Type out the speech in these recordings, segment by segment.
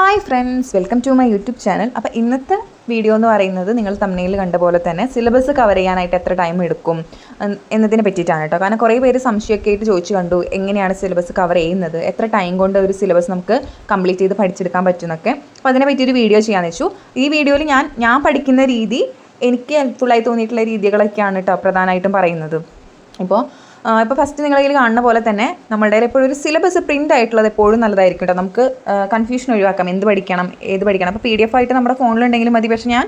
Hi friends welcome to my YouTube channel അപ്പോൾ ഇന്നത്തെ video എന്ന് പറയുന്നത് നിങ്ങൾ തമ്മിൽ കണ്ട പോലെ തന്നെ സിലബസ് കവർ ചെയ്യാനായിട്ട് എത്ര ടൈം എടുക്കും എന്നതിനെ പറ്റിയിട്ടാണ് കേട്ടോ കാരണം കുറേ പേര് സംശയമൊക്കെ ആയിട്ട് ചോദിച്ചു കണ്ടു എങ്ങനെയാണ് സിലബസ് കവർ ചെയ്യുന്നത് എത്ര ടൈം കൊണ്ട് ഒരു സിലബസ് നമുക്ക് കംപ്ലീറ്റ് ചെയ്ത് പഠിച്ചെടുക്കാൻ പറ്റുന്നൊക്കെ. അപ്പോൾ അതിനെ ഒരു വീഡിയോ ചെയ്യാമെന്ന് വെച്ചു. ഈ വീഡിയോയിൽ ഞാൻ ഞാൻ പഠിക്കുന്ന രീതി എനിക്ക് ഹെൽപ്ഫുള്ളായി തോന്നിയിട്ടുള്ള രീതികളൊക്കെയാണ് കേട്ടോ പ്രധാനമായിട്ടും പറയുന്നത്. ഇപ്പോൾ ഇപ്പോൾ ഫസ്റ്റ് നിങ്ങൾ കയ്യിൽ കാണുന്ന പോലെ തന്നെ നമ്മുടെ എപ്പോഴും ഒരു സിലബസ് പ്രിന്റ് ആയിട്ടുള്ളത് എപ്പോഴും നല്ലതായിരിക്കും കേട്ടോ. നമുക്ക് കൺഫ്യൂഷൻ ഒഴിവാക്കാം. എന്ത് പഠിക്കണം ഏത് പഠിക്കണം. അപ്പോൾ പി ഡി എഫ് ആയിട്ട് നമ്മുടെ ഫോണിലുണ്ടെങ്കിലും മതി. പക്ഷേ ഞാൻ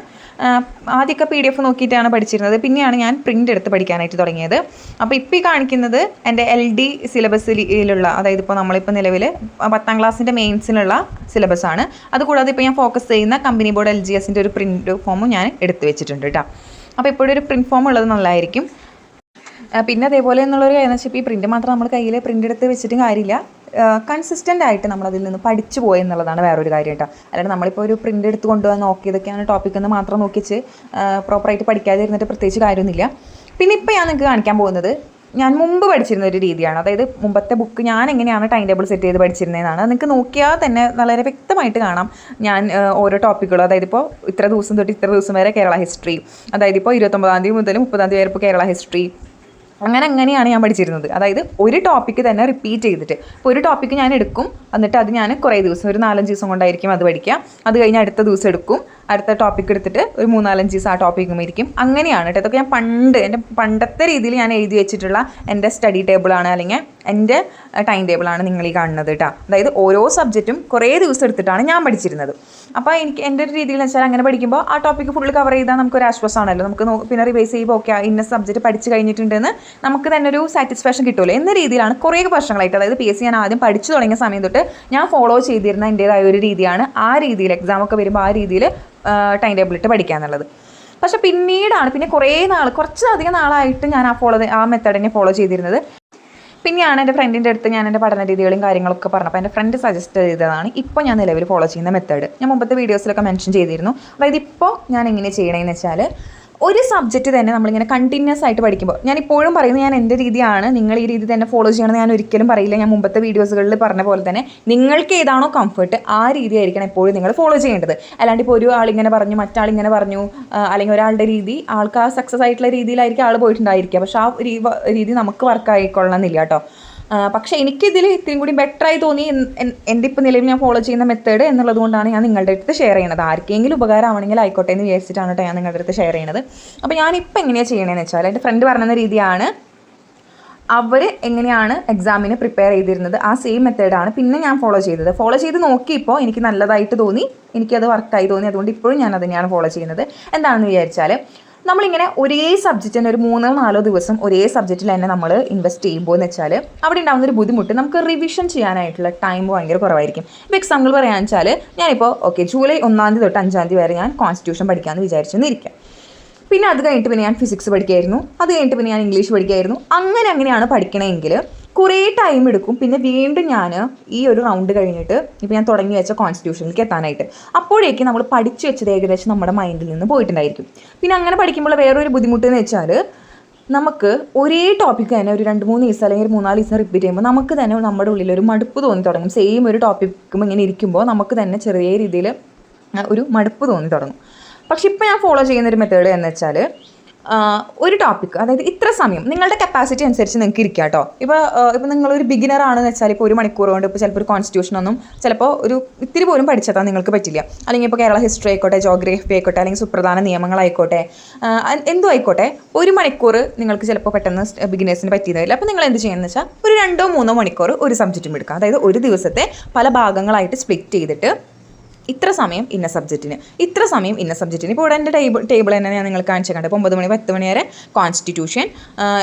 ആദ്യമൊക്കെ പി ഡി എഫ് നോക്കിയിട്ടാണ് പഠിച്ചിരുന്നത്. പിന്നെയാണ് ഞാൻ പ്രിന്റ് എടുത്ത് പഠിക്കാനായിട്ട് തുടങ്ങിയത്. അപ്പോൾ ഇപ്പോൾ ഈ കാണിക്കുന്നത് എന്റെ എൽ ഡി സിലബസിലുള്ള അതായത് ഇപ്പോൾ നമ്മളിപ്പോൾ നിലവിൽ പത്താം ക്ലാസ്സിന്റെ മെയിൻസിനുള്ള സിലബസ് ആണ്. അതുകൂടാതെ ഇപ്പോൾ ഞാൻ ഫോക്കസ് ചെയ്യുന്ന കമ്പനി ബോർഡ് എൽ ജി എസിന്റെ ഒരു പ്രിന്റ് ഫോമും ഞാൻ എടുത്ത് വെച്ചിട്ടുണ്ട് കേട്ടോ. അപ്പോൾ ഇപ്പോഴൊരു ഒരു പ്രിന്റ് ഫോം ഉള്ളത് നല്ലതായിരിക്കും. പിന്നെ അതേപോലെ എന്നുള്ളൊരു കാര്യം വെച്ചാൽ ഈ പ്രിന്റ് മാത്രം നമ്മൾ കയ്യിൽ പ്രിന്റ് എടുത്ത് വെച്ചിട്ട് കാര്യമില്ല. കൺസിസ്റ്റന്റ് ആയിട്ട് നമ്മൾ അതിൽ നിന്ന് പഠിച്ചു പോയി എന്നുള്ളതാണ് വേറൊരു കാര്യം കേട്ടോ. അല്ലാണ്ട് നമ്മളിപ്പോൾ ഒരു പ്രിന്റ് എടുത്ത് കൊണ്ടുപോകാൻ നോക്കി ഇതൊക്കെയാണ് ടോപ്പിക് എന്ന് മാത്രം നോക്കിച്ച് പ്രോപ്പറായിട്ട് പഠിക്കാതെ ഇരുന്നിട്ട് പ്രത്യേകിച്ച് കാര്യമൊന്നുമില്ല. പിന്നെ ഇപ്പോൾ ഞാൻ നിങ്ങൾക്ക് കാണിക്കാൻ പോകുന്നത് ഞാൻ മുമ്പ് പഠിച്ചിരുന്ന ഒരു രീതിയാണ്. അതായത് മുമ്പത്തെ ബുക്ക് ഞാൻ എങ്ങനെയാണ് ടൈം ടേബിൾ സെറ്റ് ചെയ്ത് പഠിച്ചിരുന്നതെന്നാണ് നിങ്ങൾക്ക് നോക്കിയാൽ തന്നെ വളരെ വ്യക്തമായിട്ട് കാണാം ഞാൻ ഓരോ ടോപ്പിക്കുകളും അതായത് ഇപ്പോൾ ഇത്ര ദിവസം തൊട്ട് ഇത്ര ദിവസം വരെ കേരള ഹിസ്റ്ററി അതായത് ഇപ്പോൾ ഇരുപത്തൊമ്പതാം തീയതി മുതൽ മുപ്പതാം തീയതി വരെ ഇപ്പോൾ കേരള ഹിസ്റ്ററി അങ്ങനെ അങ്ങനെയാണ് ഞാൻ പഠിച്ചിരുന്നത്. അതായത് ഒരു ടോപ്പിക്ക് തന്നെ റിപ്പീറ്റ് ചെയ്തിട്ട്. ഇപ്പോൾ ഒരു ടോപ്പിക്ക് ഞാൻ എടുക്കും. എന്നിട്ട് അത് ഞാൻ കുറേ ദിവസം ഒരു നാലഞ്ച് ദിവസം കൊണ്ടായിരിക്കും അത് പഠിക്കുക അത് കഴിഞ്ഞ് അടുത്ത ദിവസം എടുക്കും. അടുത്ത ടോപ്പിക്ക് എടുത്തിട്ട് ഒരു മൂന്നാലഞ്ച് ദിവസം ആ ടോപ്പിക്കും ഇരിക്കും. അങ്ങനെയാണ് കേട്ടോ. ഇതൊക്കെ ഞാൻ പണ്ട് എന്റെ പണ്ടത്തെ രീതിയിൽ ഞാൻ എഴുതി വെച്ചിട്ടുള്ള എന്റെ സ്റ്റഡി ടേബിളാണ് അല്ലെങ്കിൽ എന്റെ ടൈം ടേബിളാണ് നിങ്ങൾ ഈ കാണുന്നത് കേട്ടോ അതായത് ഓരോ സബ്ജക്റ്റും കുറേ ദിവസം എടുത്തിട്ടാണ് ഞാൻ പഠിച്ചിരുന്നത്. അപ്പോൾ എനിക്ക് എന്റെ ഒരു രീതിയിൽ വെച്ചാൽ അങ്ങനെ പഠിക്കുമ്പോൾ ആ ടോപ്പിക്ക് ഫുൾ കവർ ചെയ്താൽ നമുക്കൊരു ആശ്വാസമാണല്ലോ നമുക്ക് പിന്നെ റിവൈസ് ചെയ്യുമ്പോൾ ഓക്കെ ഇന്ന സബ്ജക്റ്റ് പഠിച്ച് കഴിഞ്ഞിട്ടുണ്ടെന്ന് നമുക്ക് തന്നെ ഒരു സാറ്റിസ്ഫാക്ഷൻ കിട്ടുമല്ലോ എന്ന രീതിയിലാണ് കുറേ വർഷങ്ങളായിട്ട് അതായത് പി എസ് സി ഞാൻ ആദ്യം പഠിച്ചു തുടങ്ങിയ സമയം തൊട്ട് ഞാൻ ഫോളോ ചെയ്തിരുന്ന എന്റേതായ ഒരു രീതിയാണ് ആ രീതിയിൽ എക്സാമൊക്കെ വരുമ്പോൾ ആ രീതിയിൽ ടൈം ടേബിൾ ഇട്ട് പഠിക്കുക എന്നുള്ളത്. പക്ഷെ പിന്നീടാണ് പിന്നെ കുറേ നാൾ കുറച്ചധികം നാളായിട്ട് ഞാൻ ആ ഫോളോ ആ മെത്തേഡിനെ ഫോളോ ചെയ്തിരുന്നത്. പിന്നെയാണ് എന്റെ ഫ്രണ്ടിന്റെ അടുത്ത് ഞാൻ എന്റെ പഠന രീതികളും കാര്യങ്ങളൊക്കെ പറഞ്ഞപ്പോൾ എന്റെ ഫ്രണ്ട് സജസ്റ്റ് ചെയ്തതാണ് ഇപ്പോൾ ഞാൻ നിലവിൽ ഫോളോ ചെയ്യുന്ന മെത്തേഡ് ഞാൻ മുമ്പത്തെ വീഡിയോസിലൊക്കെ മെൻഷൻ ചെയ്തിരുന്നു. അതായത് ഇപ്പോൾ ഞാൻ എങ്ങനെ ചെയ്യണമെന്ന് വെച്ചാൽ ഒരു സബ്ജക്റ്റ് തന്നെ നമ്മളിങ്ങനെ കണ്ടിന്യൂസ് ആയിട്ട് പഠിക്കുമ്പോൾ ഞാൻ ഇപ്പോഴും പറയുന്നത് ഞാൻ എന്റെ രീതിയാണ് നിങ്ങൾ ഈ രീതി തന്നെ ഫോളോ ചെയ്യണമെന്ന് ഞാൻ ഒരിക്കലും പറയില്ല. ഞാൻ മുമ്പത്തെ വീഡിയോസുകളിൽ പറഞ്ഞ പോലെ തന്നെ നിങ്ങൾക്ക് ഏതാണോ കംഫർട്ട് ആ രീതി ആയിരിക്കണം എപ്പോഴും നിങ്ങൾ ഫോളോ ചെയ്യേണ്ടത്. അല്ലാണ്ട് ഇപ്പോൾ ഒരു ആളിങ്ങനെ പറഞ്ഞു മറ്റാളിങ്ങനെ പറഞ്ഞു അല്ലെങ്കിൽ ഒരാളുടെ രീതി ആൾക്ക് ആ സക്സസ് ആയിട്ടുള്ള രീതിയിലായിരിക്കും ആൾ പോയിട്ടുണ്ടായിരിക്കുക. പക്ഷേ ആ രീതി നമുക്ക് വർക്ക് ആയിക്കൊള്ളണമെന്നില്ല കേട്ടോ. പക്ഷേ എനിക്കിതിൽ ഇത്തിരി കൂടി ബെറ്റർ ആയി തോന്നി എൻ- എൻ- എന്റെ ഇപ്പോൾ നിലവിൽ ഞാൻ ഫോളോ ചെയ്യുന്ന മെത്തേഡ് എന്നുള്ളത് കൊണ്ടാണ് ഞാൻ നിങ്ങളുടെ അടുത്ത് ഷെയർ ചെയ്യുന്നത്. ആർക്കെങ്കിലും ഉപകാരമാണെങ്കിൽ ആയിക്കോട്ടെ എന്ന് വിചാരിച്ചിട്ടാണ് കേട്ടോ ഞാൻ നിങ്ങളുടെ അടുത്ത് ഷെയർ ചെയ്യുന്നത്. അപ്പോൾ ഞാനിപ്പോൾ എങ്ങനെയാണ് ചെയ്യണതെന്ന് വെച്ചാൽ എന്റെ ഫ്രണ്ട് പറഞ്ഞ രീതിയാണ് അവർ എങ്ങനെയാണ് എക്സാമിന് പ്രിപ്പയർ ചെയ്തിരുന്നത്. ആ സെയിം മെത്തേഡാണ് പിന്നെ ഞാൻ ഫോളോ ചെയ്തത്. ഫോളോ ചെയ്ത് നോക്കിയപ്പോൾ എനിക്ക് നല്ലതായിട്ട് തോന്നി. എനിക്കത് വർക്കായി തോന്നി. അതുകൊണ്ട് ഇപ്പോഴും ഞാൻ അത് ഫോളോ ചെയ്യുന്നത്. എന്താണെന്ന് വിചാരിച്ചാൽ നമ്മളിങ്ങനെ ഒരേ സബ്ജക്റ്റിന് ഒരു മൂന്നോ നാലോ ദിവസം ഒരേ സബ്ജക്റ്റിൽ തന്നെ നമ്മൾ ഇൻവെസ്റ്റ് ചെയ്യുമ്പോൾ എന്ന് വെച്ചാൽ അവിടെ ഉണ്ടാകുന്ന ഒരു ബുദ്ധിമുട്ട് നമുക്ക് റിവിഷൻ ചെയ്യാനായിട്ടുള്ള ടൈം ഭയങ്കര കുറവായിരിക്കും. ഇപ്പോൾ എക്സാമ്പിൾ പറയാന്ന് വെച്ചാൽ ഞാനിപ്പോൾ ഓക്കെ ജൂലൈ ഒന്നാം തീയതി തൊട്ട് അഞ്ചാം തീയതി വരെ ഞാൻ കോൺസ്റ്റിറ്റ്യൂഷൻ പഠിക്കാമെന്ന് വിചാരിച്ചെന്നിരിക്കാം പിന്നെ അത് കഴിഞ്ഞിട്ട് പിന്നെ ഞാൻ ഫിസിക്സ് പഠിക്കായിരുന്നു. അത് കഴിഞ്ഞിട്ട് പിന്നെ ഞാൻ ഇംഗ്ലീഷ് പഠിക്കായിരുന്നു. അങ്ങനെ അങ്ങനെയാണ് പഠിക്കണമെങ്കിൽ കുറേ ടൈം എടുക്കും. പിന്നെ വീണ്ടും ഞാൻ ഈ ഒരു റൗണ്ട് കഴിഞ്ഞിട്ട് ഇപ്പോൾ ഞാൻ തുടങ്ങി വെച്ച കോൺസ്റ്റിറ്റ്യൂഷനിലേക്ക് എത്താനായിട്ട്. അപ്പോഴേക്കും നമ്മൾ പഠിച്ചു വെച്ചത് ഏകദേശം നമ്മുടെ മൈൻഡിൽ നിന്ന് പോയിട്ടുണ്ടായിരിക്കും. പിന്നെ അങ്ങനെ പഠിക്കുമ്പോൾ വേറൊരു ബുദ്ധിമുട്ട് എന്ന് വെച്ചാൽ നമുക്ക് ഒരേ ടോപ്പിക്ക് തന്നെ ഒരു രണ്ട് മൂന്ന് ദിവസം അല്ലെങ്കിൽ മൂന്നാൽ ദിവസം റിപ്പീറ്റ് ചെയ്യുമ്പോൾ നമുക്ക് തന്നെ നമ്മുടെ ഉള്ളിൽ ഒരു മടുപ്പ് തോന്നി തുടങ്ങും. സെയിം ഒരു ടോപ്പിക്കും ഇങ്ങനെ ഇരിക്കുമ്പോൾ നമുക്ക് തന്നെ ചെറിയ രീതിയിൽ ഒരു മടുപ്പ് തോന്നി തുടങ്ങും. പക്ഷെ ഇപ്പോൾ ഞാൻ ഫോളോ ചെയ്യുന്ന ഒരു മെത്തേഡ് എന്ന് വെച്ചാൽ ഒരു ടോപ്പിക് അതായത് ഇത്ര സമയം. നിങ്ങളുടെ കപ്പാസിറ്റി അനുസരിച്ച് നിങ്ങൾക്ക് ഇരിക്കുക കേട്ടോ ഇപ്പോൾ ഇപ്പോൾ നിങ്ങളൊരു ബിഗിനർ ആണെന്ന് വെച്ചാൽ ഇപ്പോൾ ഒരു മണിക്കൂർ കൊണ്ട് ഇപ്പോൾ ചിലപ്പോൾ ഒരു കോൺസ്റ്റിറ്റ്യൂഷനൊന്നും ചിലപ്പോൾ ഒരു ഇത്തിരി പോലും പഠിച്ചതാ നിങ്ങൾക്ക് പറ്റില്ല. അല്ലെങ്കിൽ ഇപ്പോൾ കേരള ഹിസ്റ്ററി ആയിക്കോട്ടെ ജോഗ്രഫി ആയിക്കോട്ടെ അല്ലെങ്കിൽ സുപ്രധാന നിയമങ്ങളായിക്കോട്ടെ എന്തും ആയിക്കോട്ടെ ഒരു മണിക്കൂർ നിങ്ങൾക്ക് ചിലപ്പോൾ പെട്ടെന്ന് ബിഗിനേഴ്സിന് പറ്റിയതായില്ല അപ്പോൾ നിങ്ങൾ എന്ത് ചെയ്യുന്നത് വെച്ചാൽ ഒരു രണ്ടോ മൂന്നോ മണിക്കൂർ ഒരു സബ്ജക്റ്റും എടുക്കുക അതായത് ഒരു ദിവസത്തെ പല ഭാഗങ്ങളായിട്ട് സ്പ്ലിറ്റ് ചെയ്തിട്ട് ഇത്ര സമയം ഇന്ന സബ്ജക്റ്റിന് ഇത്ര സമയം ഇന്ന സബ്ജക്റ്റിന് ഇപ്പോൾ ഇവിടെ എന്റെ ടേബിൾ ടേബിൾ തന്നെ ഞാൻ നിങ്ങൾ കാണിച്ചു കണ്ടത്. ഇപ്പോൾ ഒമ്പത് മണി പത്ത് മണി വരെ കോൺസ്റ്റിറ്റ്യൂഷൻ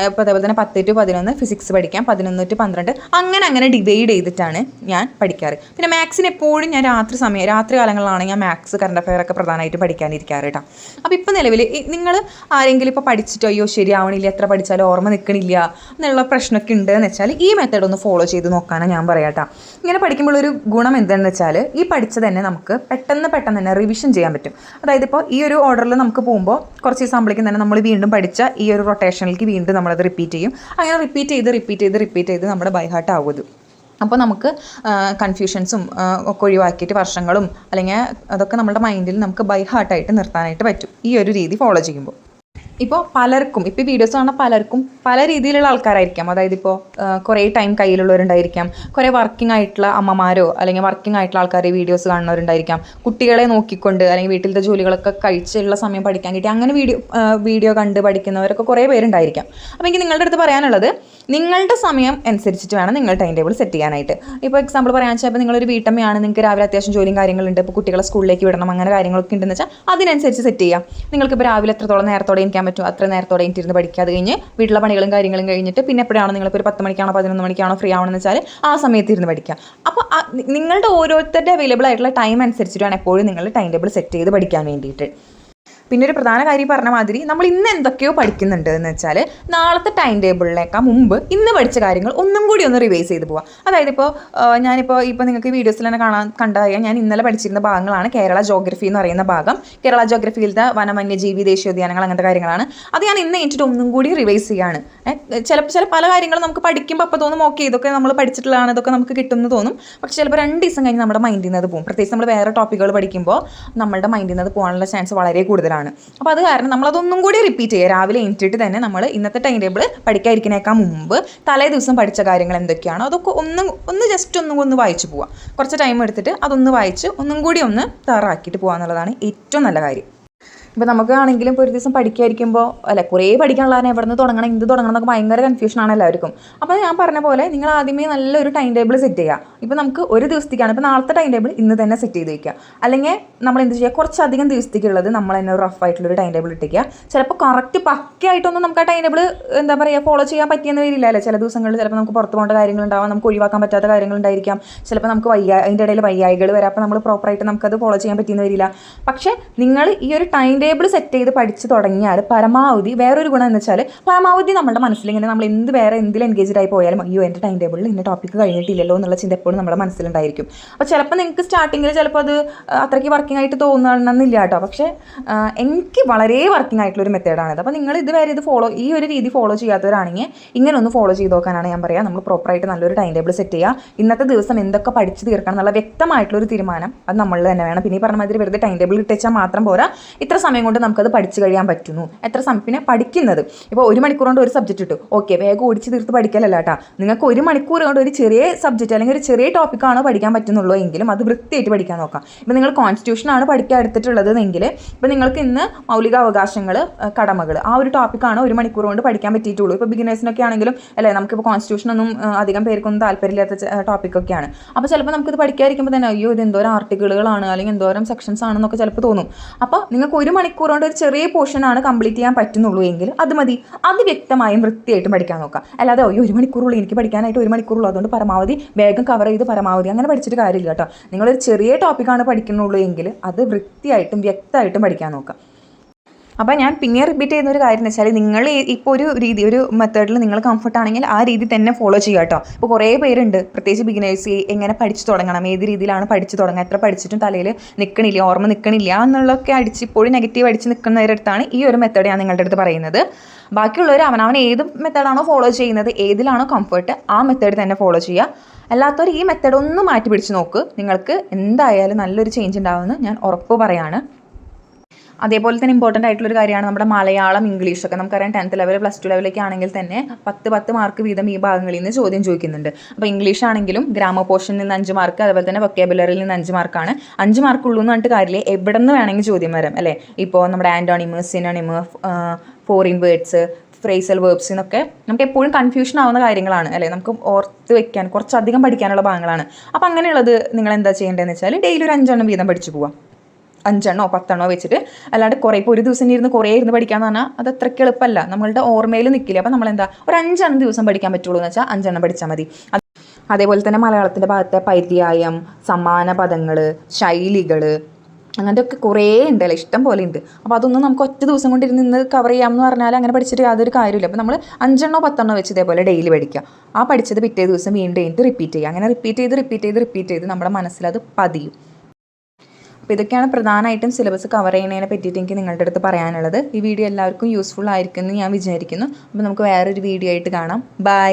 ഇപ്പോൾ അതേപോലെ തന്നെ പത്ത് ടു പതിനൊന്ന് ഫിസിക്സ് പഠിക്കാം. പതിനൊന്ന് ടു പന്ത്രണ്ട്. അങ്ങനെ അങ്ങനെ ഡിവൈഡ് ചെയ്തിട്ടാണ് ഞാൻ പഠിക്കാറ്. പിന്നെ മാത്സിന് എപ്പോഴും ഞാൻ രാത്രി സമയം രാത്രി കാലങ്ങളിലാണ് ഞാൻ മാത്സ് കറണ്ട് അഫയർ ഒക്കെ പ്രധാനമായിട്ടും പഠിക്കാനിരിക്കാറ് കേട്ടോ. അപ്പോൾ ഇപ്പോൾ നിലവിൽ നിങ്ങൾ ആരെങ്കിലും ഇപ്പോൾ പഠിച്ചിട്ടോ അയ്യോ ശരിയാവണില്ല എത്ര പഠിച്ചാലും ഓർമ്മ നിൽക്കണില്ല എന്നുള്ള പ്രശ്നമൊക്കെ ഉണ്ട് എന്ന് വെച്ചാൽ ഈ മെത്തേഡ് ഒന്ന് ഫോളോ ചെയ്ത് നോക്കാനാണ് ഞാൻ പറയാം കേട്ടോ. ഇങ്ങനെ പഠിക്കുമ്പോൾ ഒരു ഗുണം എന്താണെന്ന് വെച്ചാൽ ഈ പഠിച്ചത് തന്നെ നമുക്ക് പെട്ടെന്ന് പെട്ടെന്ന് തന്നെ റിവിഷൻ ചെയ്യാൻ പറ്റും. അതായത് ഇപ്പോൾ ഈ ഒരു ഓർഡറിൽ നമുക്ക് പോകുമ്പോൾ കുറച്ച് ദിവസം തന്നെ നമ്മൾ വീണ്ടും പഠിച്ച ഈ ഒരു റൊട്ടേഷനിലേക്ക് വീണ്ടും നമ്മളത് റിപ്പീറ്റ് ചെയ്യും. അങ്ങനെ റിപ്പീറ്റ് ചെയ്ത് റിപ്പീറ്റ് ചെയ്ത് റിപ്പീറ്റ് ചെയ്ത് നമ്മുടെ ബൈഹാർട്ട് ഹാർട്ട് ആവും അപ്പോൾ നമുക്ക് കൺഫ്യൂഷൻസും ഒക്കെ ഒഴിവാക്കിയിട്ട് വർഷങ്ങളും അല്ലെങ്കിൽ അതൊക്കെ നമ്മുടെ മൈൻഡിൽ നമുക്ക് ബൈ ഹാർട്ടായിട്ട് നിർത്താനായിട്ട് പറ്റും. ഈ ഒരു രീതി ഫോളോ ചെയ്യുമ്പോൾ ഇപ്പോൾ പലർക്കും ഇപ്പോൾ വീഡിയോസ് കാണുന്ന പലർക്കും പല രീതിയിലുള്ള ആൾക്കാരായിരിക്കാം. അതായത് ഇപ്പോൾ കുറേ ടൈം കയ്യിലുള്ളവരുണ്ടായിരിക്കാം. കുറേ വർക്കിംഗ് ആയിട്ടുള്ള അമ്മമാരോ അല്ലെങ്കിൽ വർക്കിംഗ് ആയിട്ടുള്ള ആൾക്കാർ വീഡിയോസ് കാണുന്നവരുണ്ടായിരിക്കാം. കുട്ടികളെ നോക്കിക്കൊണ്ട് അല്ലെങ്കിൽ വീട്ടിലത്തെ ജോലികളൊക്കെ കഴിച്ചുള്ള സമയം പഠിക്കാൻ കിട്ടി. അങ്ങനെ വീഡിയോ വീഡിയോ കണ്ട് പഠിക്കുന്നവരൊക്കെ കുറേ പേരുണ്ടായിരിക്കാം. അപ്പോൾ എനിക്ക് നിങ്ങളുടെ അടുത്ത് പറയാനുള്ളത് നിങ്ങളുടെ സമയം അനുസരിച്ചിട്ട് വേണം നിങ്ങൾ ടൈം ടേബിൾ സെറ്റ് ചെയ്യാനായിട്ട്. ഇപ്പോൾ എക്സാമ്പിൾ പറയാൻ വെച്ചാൽ ഇപ്പോൾ നിങ്ങളൊരു വീട്ടമ്മയാണ് നിങ്ങൾക്ക് രാവിലെ അത്യാവശ്യം ജോലിയും കാര്യങ്ങളുണ്ട് ഇപ്പോൾ കുട്ടികളെ സ്കൂളിലേക്ക് വിടണം അങ്ങനെ കാര്യങ്ങളൊക്കെ ഉണ്ടെന്ന് വെച്ചാൽ അതിനനുസരിച്ച് സെറ്റ് ചെയ്യാം. നിങ്ങൾക്കിപ്പോൾ രാവിലെ എത്രത്തോളം നേരത്തോടെ എനിക്കാൻ പറ്റും അത്ര നേരത്തോടെ എനിക്കിരുന്ന് പഠിക്കുക അത് കഴിഞ്ഞ് വീട്ടിലെ പണികളും കാര്യങ്ങളും കഴിഞ്ഞിട്ട് പിന്നെ എപ്പോഴാണ് നിങ്ങളിപ്പോൾ ഒരു പത്ത് മണിക്കാണോ പതിനൊന്ന് മണിക്കാണോ ഫ്രീ ആവണമെന്ന് വെച്ചാൽ ആ സമയത്ത് ഇരുന്ന് പഠിക്കുക അപ്പോൾ നിങ്ങളുടെ ഓരോരുത്തരുടെ അവൈലബിൾ ആയിട്ടുള്ള ടൈം അനുസരിച്ചിട്ട് വേണം എപ്പോഴും നിങ്ങൾ ടൈം ടേബിൾ സെറ്റ് ചെയ്ത് പഠിക്കാൻ വേണ്ടിയിട്ട്. പിന്നെ ഒരു പ്രധാന കാര്യം പറഞ്ഞ മാതിരി നമ്മൾ ഇന്ന് എന്തൊക്കെയോ പഠിക്കുന്നുണ്ട് എന്ന് വെച്ചാൽ നാളത്തെ ടൈം ടേബിളിനേക്കാൾ മുമ്പ് ഇന്ന് പഠിച്ച കാര്യങ്ങൾ ഒന്നും കൂടി ഒന്ന് റിവൈസ് ചെയ്ത് പോവാം. അതായത് ഇപ്പോൾ ഞാനിപ്പോൾ ഇപ്പോൾ നിങ്ങൾക്ക് വീഡിയോസിൽ തന്നെ കാണാൻ കണ്ടറിയാം ഞാൻ ഇന്നലെ പഠിച്ചിരുന്ന ഭാഗങ്ങളാണ് കേരള ജോഗ്രഫി എന്ന് പറയുന്ന ഭാഗം. കേരള ജോഗ്രഫിയിലത്തെ വനവന്യജീവി ദേശീയോദ്യാനങ്ങൾ അങ്ങനത്തെ കാര്യങ്ങളാണ്. അത് ഞാൻ ഇന്ന് ഏറ്റിട്ട് ഒന്നും കൂടി റിവൈസ് ചെയ്യാണ്. ചിലപ്പോൾ ചില പല കാര്യങ്ങളും നമുക്ക് പഠിക്കുമ്പോൾ അപ്പോൾ തോന്നും ഓക്കെ ഇതൊക്കെ നമ്മൾ പഠിച്ചിട്ടുള്ളതാണ് ഇതൊക്കെ നമുക്ക് കിട്ടുമെന്ന് തോന്നും. പക്ഷെ ചിലപ്പോൾ രണ്ട് ദിവസം കഴിഞ്ഞ് നമ്മുടെ മൈൻഡിൽ നിന്ന് അത് പോകും. പ്രത്യേകിച്ച് നമ്മൾ വേറെ ടോപ്പിക്കുകൾ പഠിക്കുമ്പോൾ നമ്മുടെ മൈൻഡിൽ നിന്ന് അത് പോകാനുള്ള ചാൻസ് വളരെ കൂടുതലാണ്. ആണ്. അപ്പോൾ അത് കാരണം നമ്മളതൊന്നും കൂടി റിപ്പീറ്റ് ചെയ്യുക. രാവിലെ എണീറ്റിട്ട് തന്നെ നമ്മൾ ഇന്നത്തെ ടൈം ടേബിൾ പഠിക്കാതിരിക്കുന്നേക്കാൾ മുമ്പ് തലേ ദിവസം പഠിച്ച കാര്യങ്ങൾ എന്തൊക്കെയാണോ അതൊക്കെ ഒന്ന് ഒന്ന് ജസ്റ്റ് ഒന്നും ഒന്ന് വായിച്ചു പോവാം കുറച്ച് ടൈം എടുത്തിട്ട് അതൊന്ന് വായിച്ച് ഒന്നും കൂടി ഒന്ന് തയ്യാറാക്കിയിട്ട് പോകുക എന്നുള്ളതാണ് ഏറ്റവും നല്ല കാര്യം. ഇപ്പോൾ നമുക്കാണെങ്കിലും ഇപ്പോൾ ഒരു ദിവസം പഠിക്കായിരിക്കുമ്പോൾ അല്ല കുറേ പഠിക്കാനുള്ള കാരണം എവിടെ നിന്ന് തുടങ്ങണം എന്ത് തുടങ്ങണം എന്നൊക്കെ ഭയങ്കര കൺഫ്യൂഷനാണ് എല്ലാവർക്കും. അപ്പോൾ ഞാൻ പറഞ്ഞ പോലെ നിങ്ങൾ ആദ്യമേ നല്ലൊരു ടൈം ടേബിൾ സെറ്റ് ചെയ്യുക. ഇപ്പോൾ നമുക്ക് ഒരു ദിവസത്തേക്കാണ് ഇപ്പോൾ നാളത്തെ ടൈം ടേബിൾ ഇന്ന് തന്നെ സെറ്റ് ചെയ്ത് വയ്ക്കുക അല്ലെങ്കിൽ നമ്മൾ എന്ത് ചെയ്യുക കുറച്ചധികം ദിവസത്തേക്കുള്ളത് നമ്മൾ തന്നെ റഫ് ആയിട്ടുള്ളൊരു ടൈം ടേബിൾ ഇട്ടിക്കുക ചിലപ്പോൾ കറക്റ്റ് പക്കയായിട്ടൊന്നും നമുക്ക് ആ ടൈം ടേബിൾ എന്താ പറയുക ഫോളോ ചെയ്യാൻ പറ്റിയെന്ന് വരില്ല അല്ലേ? ചില ദിവസങ്ങളിൽ ചിലപ്പോൾ നമുക്ക് പുറത്ത് പോകേണ്ട കാര്യങ്ങളുണ്ടാവാം നമുക്ക് ഒഴിവാക്കാൻ പറ്റാത്ത കാര്യങ്ങളുണ്ടായിരിക്കാം ചിലപ്പോൾ നമുക്ക് വയ്യ അതിന്റെ ഇടയിൽ വയ്യായികൾ വരാം അപ്പോൾ നമ്മൾ പ്രോപ്പറായിട്ട് നമുക്കത് ഫോളോ ചെയ്യാൻ പറ്റിയെന്ന് വരില്ല. പക്ഷേ നിങ്ങൾ ഈ ഒരു ടൈം ടേബിൾ സെറ്റ് ചെയ്ത് പഠിച്ച് തുടങ്ങിയാൽ പരമാവധി വേറൊരു ഗുണം എന്ന് വെച്ചാൽ പരമാവധി നമ്മുടെ മനസ്സിലിങ്ങനെ നമ്മൾ എന്ത് വേറെ എന്തിൽ എൻഗേജ്ഡ് ആയി പോയാലും അയ്യോ എന്റെ ടൈം ടേബിളിൽ ഇന്ന ടോപ്പിക്ക് കഴിഞ്ഞിട്ടില്ലല്ലോ എന്നുള്ള ചിന്ത എപ്പോഴും നമ്മുടെ മനസ്സിലുണ്ടായിരിക്കും. അപ്പോൾ ചിലപ്പോൾ നിങ്ങൾക്ക് സ്റ്റാർട്ടിങ്ങിൽ ചിലപ്പോൾ അത് അത്രയ്ക്ക് വർക്കിംഗ് ആയിട്ട് തോന്നണമെന്നില്ല കേട്ടോ. പക്ഷേ എനിക്ക് വളരെ വർക്കിംഗ് ആയിട്ടുള്ള ഒരു മെത്തേഡാണിത് അപ്പോൾ നിങ്ങൾ ഇതുവരെ ഇത് ഫോളോ ഈ ഒരു രീതി ഫോളോ ചെയ്യാത്തവരാണെങ്കിൽ ഇങ്ങനെ ഒന്ന് ഫോളോ ചെയ്ത് നോക്കാനാണ് ഞാൻ പറയുക നമ്മൾ പ്രോപ്പറായിട്ട് നല്ലൊരു ടൈം ടേബിൾ സെറ്റ് ചെയ്യുക ഇന്നത്തെ ദിവസം എന്തൊക്കെ പഠിച്ച് തീർക്കണം എന്നുള്ള വ്യക്തമായിട്ടുള്ളൊരു തീരുമാനം അത് നമ്മൾ തന്നെ വേണം. പിന്നെ ഈ പറഞ്ഞ മാതിരി വെറുതെ ടൈം ടേബിൾ ഇട്ടുവെച്ചാൽ മാത്രം പോരാ. ഇത്ര സമയം കൊണ്ട് നമുക്കത് പഠിച്ചു കഴിയാൻ പറ്റുന്നു. എത്ര സമയം? പിന്നെ പഠിക്കുന്നത്. ഇപ്പോൾ ഒരു മണിക്കൂർ കൊണ്ട് ഒരു സബ്ജക്റ്റ് ഇട്ടു. ഓക്കെ വേഗം ഓടിച്ച് തീർത്ത് പഠിക്കലല്ല കേട്ടോ. നിങ്ങൾക്ക് ഒരു മണിക്കൂർ കൊണ്ട് ഒരു ചെറിയ സബ്ജക്റ്റ് അല്ലെങ്കിൽ ഒരു ചെറിയ ടോപ്പിക്കാണോ പഠിക്കാൻ പറ്റുന്നുള്ളൂ എങ്കിലും അത് വൃത്തിയായിട്ട് പഠിക്കാൻ നോക്കാം. ഇപ്പോൾ നിങ്ങൾ കോൺസ്റ്റിറ്റ്യൂഷനാണ് പഠിക്കാൻ എടുത്തിട്ടുള്ളത് എങ്കിൽ ഇപ്പോൾ നിങ്ങൾക്ക് ഇന്ന് മൗലിക അവകാശങ്ങൾ കടമകൾ. ആ ഒരു ടോപ്പിക്കാണ് ഒരു മണിക്കൂർ കൊണ്ട് പഠിക്കാൻ പറ്റിയിട്ടുള്ളൂ. ഇപ്പോൾ ബിഗിനേഴ്സിനൊക്കെ ആണെങ്കിലും അല്ലേ നമുക്കിപ്പോൾ കോൺസ്റ്റിറ്റ്യൂഷനൊന്നും അധികം പേർക്കൊന്നും താല്പര്യമില്ലാത്ത ടോപ്പിക്കൊക്കെയാണ് അപ്പോൾ ചിലപ്പോൾ നമുക്കിത് പഠിക്കാതിരിക്കുമ്പോൾ തന്നെ അയ്യോ ഇത് എന്തോരം ആർട്ടിക്കിളുകളാണ് അല്ലെങ്കിൽ എന്തോരം സെക്ഷൻസ് ആണെന്നൊക്കെ ചിലപ്പോൾ തോന്നും. അപ്പോൾ നിങ്ങൾക്ക് ഒരു മണിക്കൂർ കൊണ്ട് ഒരു ചെറിയ പോർഷനാണ് കംപ്ലീറ്റ് ചെയ്യാൻ പറ്റുന്നുള്ളൂ എങ്കിൽ അത് മതി. അത് വ്യക്തമായും വൃത്തിയായിട്ടും പഠിക്കാൻ നോക്കാം. അല്ലാതെ അയ്യോ ഒരു മണിക്കൂറുള്ളൂ എനിക്ക് പഠിക്കാനായിട്ട് ഒരു മണിക്കൂറുള്ളൂ. അതുകൊണ്ട് പരമാവധി വേഗം കവർ ചെയ്ത് പരമാവധി അങ്ങനെ പഠിച്ചിട്ട് കാര്യമില്ല കേട്ടോ. നിങ്ങളൊരു ചെറിയ ടോപ്പിക്കാണ് പഠിക്കുന്നുള്ളൂ എങ്കിൽ അത് വൃത്തിയായിട്ടും വ്യക്തമായിട്ടും പഠിക്കാൻ നോക്കാം. അപ്പോൾ ഞാൻ പിന്നെ റിപ്പീറ്റ് ചെയ്യുന്ന ഒരു കാര്യം എന്ന് വെച്ചാൽ നിങ്ങൾ ഇപ്പോൾ ഒരു രീതി ഒരു മെത്തേഡിൽ നിങ്ങൾ കംഫർട്ടാണെങ്കിൽ ആ രീതി തന്നെ ഫോളോ ചെയ്യുക കേട്ടോ ഇപ്പോൾ കുറേ പേരുണ്ട്. പ്രത്യേകിച്ച് ബിഗിനേഴ്സ് എങ്ങനെ പഠിച്ചു തുടങ്ങണം? ഏത് രീതിയിലാണ് പഠിച്ചു തുടങ്ങുക? എത്ര പഠിച്ചിട്ടും തലയിൽ നിൽക്കണില്ല ഓർമ്മ നിൽക്കണില്ല എന്നുള്ളതൊക്കെ അടിച്ച് ഇപ്പോഴും നെഗറ്റീവ് അടിച്ച് നിൽക്കുന്നവരടുത്താണ് ഈ ഒരു മെത്തേഡ് ഞാൻ നിങ്ങളുടെ അടുത്ത് പറയുന്നത്. ബാക്കിയുള്ളവർ അവനവൻ ഏത് മെത്തേഡാണോ ഫോളോ ചെയ്യുന്നത് ഏതിലാണോ കംഫർട്ട് ആ മെത്തേഡ് തന്നെ ഫോളോ ചെയ്യുക. അല്ലാത്തവർ ഈ മെത്തേഡ് ഒന്ന് മാറ്റി പിടിച്ച് നോക്ക്. നിങ്ങൾക്ക് എന്തായാലും നല്ലൊരു ചേഞ്ച് ഉണ്ടാവുമെന്ന് ഞാൻ ഉറപ്പ് പറയാണ്. അതേപോലെ തന്നെ ഇമ്പോർട്ടന്റ് ആയിട്ടുള്ളൊരു കാര്യമാണ് നമ്മുടെ മലയാളം ഇംഗ്ലീഷ് ഒക്കെ. നമുക്കറിയാം ടെൻത്ത് ലെവൽ പ്ലസ് ടു ലെവലൊക്കെ ആണെങ്കിൽ തന്നെ പത്ത് പത്ത് മാർക്ക് വീതം ഈ ഭാഗങ്ങളിൽ നിന്ന് ചോദ്യം ചോദിക്കുന്നുണ്ട്. അപ്പോൾ ഇംഗ്ലീഷ് ആണെങ്കിലും ഗ്രാമർ പോർഷനിൽ നിന്ന് അഞ്ച് മാർക്ക് അതുപോലെ തന്നെ വൊക്കാബുലറിയിൽ നിന്ന് അഞ്ച് മാർക്കാണ് അഞ്ച് മാർക്ക് ഉള്ളൂ എന്ന് പറഞ്ഞിട്ട് കാര്യമില്ല. എവിടെ നിന്ന് വേണമെങ്കിൽ ചോദ്യം വരാം അല്ലേ? ഇപ്പോൾ നമ്മുടെ antonym synonym foreign words phrasal verbs എന്നൊക്കെ നമുക്ക് എപ്പോഴും കൺഫ്യൂഷൻ ആവുന്ന കാര്യങ്ങളാണ് അല്ലേ? നമുക്ക് ഓർത്ത് വെക്കാൻ കുറച്ചധികം പഠിക്കാനുള്ള ഭാഗങ്ങളാണ്. അപ്പോൾ അങ്ങനെയുള്ളത് നിങ്ങൾ എന്താ ചെയ്യേണ്ടതെന്ന് വെച്ചാൽ ഡെയിലി ഒരു അഞ്ചെണ്ണം വീതം പഠിച്ചു പോവാം. അഞ്ചെണ്ണോ പത്തെണ്ണോ വെച്ചിട്ട്. അല്ലാണ്ട് കുറേ ഇപ്പോൾ ഒരു ദിവസം ഇരുന്ന് കുറേ ഇരുന്ന് പഠിക്കാന്ന് പറഞ്ഞാൽ അത് അത്രയ്ക്ക് എളുപ്പമല്ല നമ്മളുടെ ഓർമ്മയിൽ നിൽക്കില്ല അപ്പോൾ നമ്മളെന്താ? ഒരു അഞ്ചെണ്ണം ദിവസം പഠിക്കാൻ പറ്റുള്ളൂ എന്ന് വെച്ചാൽ അഞ്ചെണ്ണം പഠിച്ചാൽ മതി. അതേപോലെ തന്നെ മലയാളത്തിന്റെ ഭാഗത്തെ പര്യായം സമാന പദങ്ങൾ ശൈലികൾ അങ്ങനത്തെ ഒക്കെ കുറേ ഉണ്ടല്ലോ ഇഷ്ടം പോലെ ഉണ്ട്. അപ്പോൾ അതൊന്നും നമുക്ക് ഒറ്റ ദിവസം കൊണ്ട് ഇരുന്ന് കവർ ചെയ്യാമെന്ന് പറഞ്ഞാൽ അങ്ങനെ പഠിച്ചിട്ട് യാതൊരു കാര്യമില്ല അപ്പോൾ നമ്മൾ അഞ്ചെണ്ണോ പത്തെണ്ണോ വെച്ച് ഇതേപോലെ ഡെയിലി പഠിക്കുക. ആ പഠിച്ചത് പിറ്റേ ദിവസം വീണ്ടും കഴിഞ്ഞിട്ട് റിപ്പീറ്റ് ചെയ്യുക. അങ്ങനെ റിപ്പീറ്റ് ചെയ്ത് റിപ്പീറ്റ് ചെയ്ത് റിപ്പീറ്റ് ചെയ്ത് നമ്മുടെ മനസ്സിലത് പതിയും. അപ്പോൾ ഇതൊക്കെയാണ് പ്രധാനമായിട്ടും സിലബസ് കവർ ചെയ്യുന്നതിനെ പറ്റിയിട്ട് എനിക്ക് നിങ്ങളുടെ അടുത്ത് പറയാനുള്ളത്. ഈ വീഡിയോ എല്ലാവർക്കും യൂസ്ഫുൾ ആയിരിക്കുമെന്ന് ഞാൻ വിചാരിക്കുന്നു. അപ്പോൾ നമുക്ക് വേറൊരു വീഡിയോ ആയിട്ട് കാണാം. ബൈ